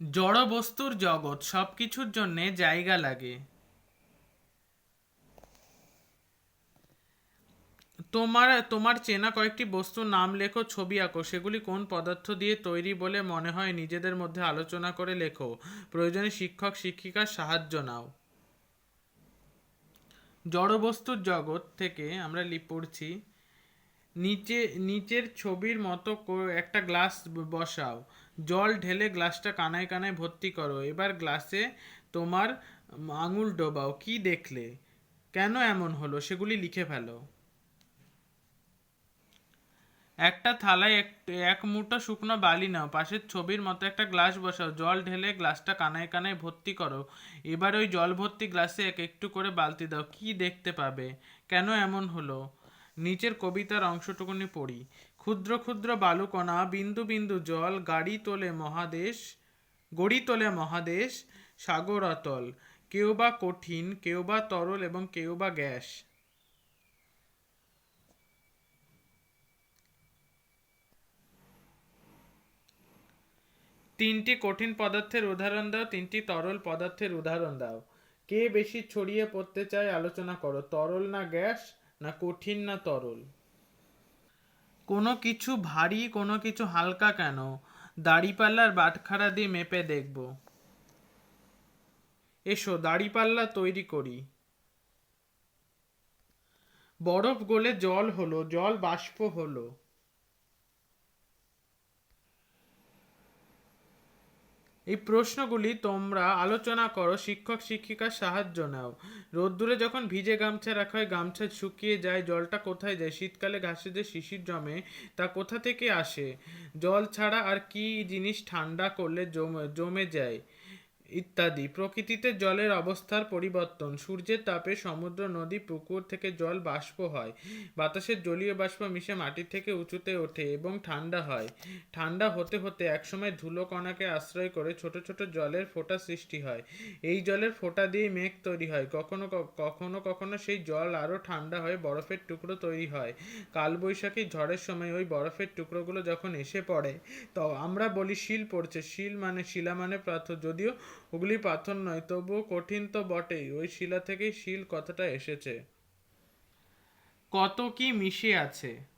জড় বস্তুর জগৎ সব কিছুর জন্যে জায়গা লাগে। তোমার তোমার চেনা কয়েকটি বস্তুর নাম লেখো, ছবি আঁকো। সেগুলি কোন পদার্থ দিয়ে তৈরি বলে মনে হয়? নিজেদের মধ্যে আলোচনা করে লেখো। প্রয়োজনে শিক্ষক শিক্ষিকার সাহায্য নাও। জড়বস্তুর জগৎ থেকে আমরা পড়ছি। নিচে, নিচের ছবির মতো একটা গ্লাস বসাও। জল ঢেলে গ্লাসটা কানায় কানায় ভর্তি করো। এবার গ্লাসে তোমার আঙুল ডোবাও। কি দেখলে? কেন এমন হলো? সেগুলি লিখে ফেলো। একটা থালায় এক এক মুঠো শুকনো বালি নাও। পাশের ছবির মতো একটা গ্লাস বসাও। জল ঢেলে গ্লাসটা কানায় কানায় ভর্তি করো। এবার ওই জল ভর্তি গ্লাসে এক, একটু করে বালতি দাও। কি দেখতে পাবে? কেন এমন হলো? নিচের কবিতার অংশটুকুনি পড়ি। ক্ষুদ্র ক্ষুদ্র বালুকণা, বিন্দু বিন্দু জল, গাড়ি তোলে মহাদেশ, গড়ি তোলে মহাদেশ, সাগর অতল। কেউ বা কঠিন, কেউ বা তরল এবং কেউ বা গ্যাস। তিনটি কঠিন পদার্থের উদাহরণ দাও, তিনটি তরল পদার্থের উদাহরণ দাও। কে বেশি ছড়িয়ে পড়তে চায় আলোচনা করো, তরল না গ্যাস? না কঠিন না তরল? কোনো কিছু ভারী, কোনো কিছু হালকা কেন? দাড়িপাল্লার বাটখারা দিয়ে মেপে দেখব। এসো, দাড়িপাল্লা তৈরি করি। বরফ গলে জল হলো, জল বাষ্প হলো। এই প্রশ্নগুলি তোমরা আলোচনা করো, শিক্ষক, শিক্ষিকার সাহায্য নাও। রোদ্দুরে যখন ভিজে গামছা রাখা হয় গামছা শুকিয়ে যায়, জলটা কোথায় যায়? শীতকালে ঘাসে যে শিশির জমে, তা কোথা থেকে আসে? জল ছাড়া আর কি জিনিস ঠান্ডা করলে জমে জমে যায়? ইত্যাদি। প্রকৃতিতে জলের অবস্থার পরিবর্তন। সূর্যের তাপে সমুদ্র, নদী, পুকুর থেকে জল বাষ্প হয়। বাতাসের জলীয় বাষ্প মিশে মাটির থেকে উঁচুতে ওঠে এবং ঠান্ডা হয়। ঠান্ডা হতে হতে একসময় ধুলো কণাকে আশ্রয় করে ছোট ছোট জলের ফোঁটা সৃষ্টি হয়। এই জলের ফোঁটা দিয়ে মেঘ তৈরি হয়। কখনো কখনো কখনো সেই জল আরও ঠান্ডা হয়ে বরফের টুকরো তৈরি হয়। কালবৈশাখী ঝড়ের সময় ওই বরফের টুকরোগুলো যখন এসে পড়ে, তো আমরা বলি শিল পড়ছে। শিল মানে শিলা মানে পাথর। যদিও ওগুলি পাথর নয় তবুও কঠিন তো বটেই। ওই শিলা থেকেই শিল কথাটা এসেছে? কত কি মিশে আছে?